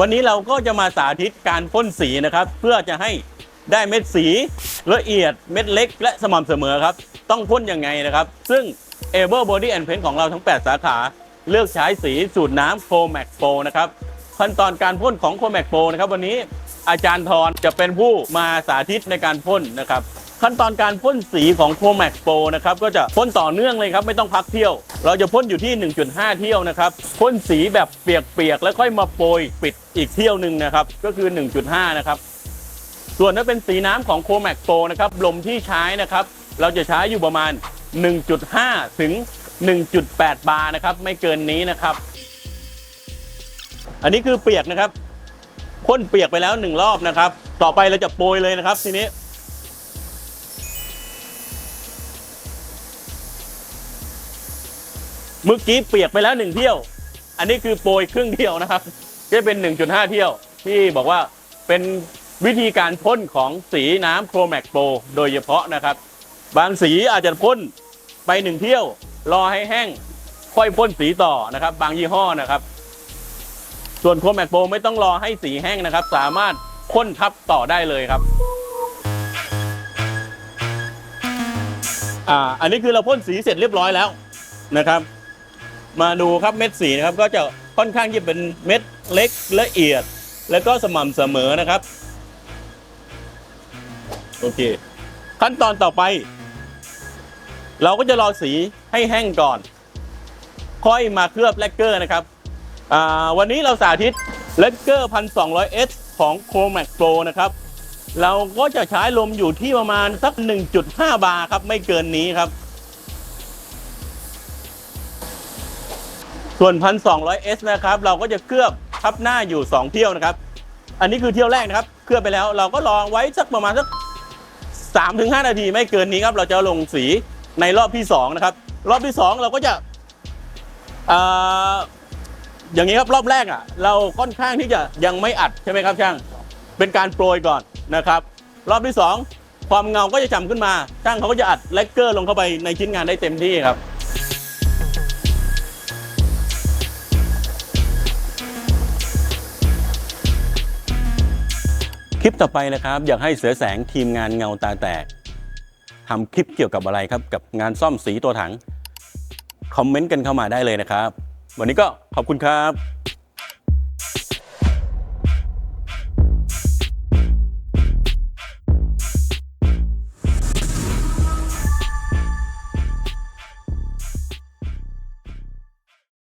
วันนี้เราก็จะมาสาธิตการพ่นสีนะครับ เพื่อจะให้ได้เม็ดสีละเอียดเม็ดเล็ก และสม่ำเสมอครับ ต้องพ่นยังไงนะครับ ซึ่ง a b l e Body and Paint ของเราทั้ง 8 สาขา เลือกใช้สีสูตรน้ำโคแมกโ o นะครับขั้นตอนการพ่นของโคแมกโ o นะครับวันนี้อาจารย์ทรจะเป็นผู้มาสาธิตในการพ่นนะครับ ขั้นตอนการพ่นสีของโคแมกโ o นะครับก็จะพ่นต่อเนื่องเลยครับไม่ต้องพักเที่ยว เราจะพ่นอยู่ที่ 1.5 เที่ยวนะครับพ่นสีแบบเปียกๆแล้วค่อยมาโปรยปิดอีกเที่ยวหนึ่งนะครับก็คือ 1.5 นะครับส่วนถ้าเป็นสีน้ำของโคแมกโ o นะครับลมที่ใช้นะครับเราจะใช้อยู่ประมาณ 1.5 ถึง 1.8 บาร์นะครับไม่เกินนี้นะครับ อันนี้คือเปียกนะครับพ่นเปียกไปแล้วหนึ่งรอบนะครับ ต่อไปเราจะโปรยเลยนะครับทีนี้ เมื่อกี้เปียกไปแล้วหนึ่งเที่ยว อันนี้คือโปรยครึ่งเที่ยวนะครับจะเป็น 1.5 เที่ยว ที่บอกว่าเป็นวิธีการพ่นของสีน้ำโครแมกโปรโดยเฉพาะนะครับ บางสีอาจจะพ่นไปหนึ่งเที่ยว รอให้แห้งค่อยพ่นสีต่อนะครับ บางยี่ห้อนะครับ ส่วนโครแมกโปรไม่ต้องรอให้สีแห้งนะครับ สามารถพ่นทับต่อได้เลยครับอ่าอันนี้คือเราพ่นสีเสร็จเรียบร้อยแล้วนะครับ มาดูครับเม็ดสีนะครับก็จะค่อนข้างที่เป็นเม็ดเล็กละเอียด แล้วก็สม่ำเสมอนะครับโอเค ขั้นตอนต่อไป เราก็จะรอสีให้แห้งก่อน ค่อยมาเคลือบแลกเกอร์นะครับวันนี้เราสาธิตแลกเกอร์ 1200S ของ Chromax Pro นะครับเราก็จะใช้ลมอยู่ที่ประมาณสัก 1.5 บาร์ครับ ไม่เกินนี้ครับ ส่วน 1200S นะครับ เราก็จะเคลือบทับหน้าอยู่ 2 เที่ยวนะครับ อันนี้คือเที่ยวแรกนะครับ เคลือบไปแล้ว เราก็รอไว้สักประมาณสัก3-5 นาทีไม่เกินนี้ครับ เราจะลงสีในรอบที่ 2 นะครับ รอบที่ 2 เราก็จะอย่างนี้ครับรอบแรกอะ เราค่อนข้างที่จะยังไม่อัดใช่ไหมครับช่าง เป็นการโปรยก่อนนะครับ รอบที่ 2 ความเงาก็จะจำขึ้นมาช่างเขาก็จะอัดเลกเกอร์ลงเข้าไปในชิ้นงานได้เต็มที่ครับ คลิปต่อไปนะครับ อยากให้เสือแสงทีมงานเงาตาแตกทำคลิปเกี่ยวกับอะไรครับ กับงานซ่อมสีตัวถัง คอมเมนต์กันเข้ามาได้เลยนะครับ วันนี้ก็ขอบคุณครับ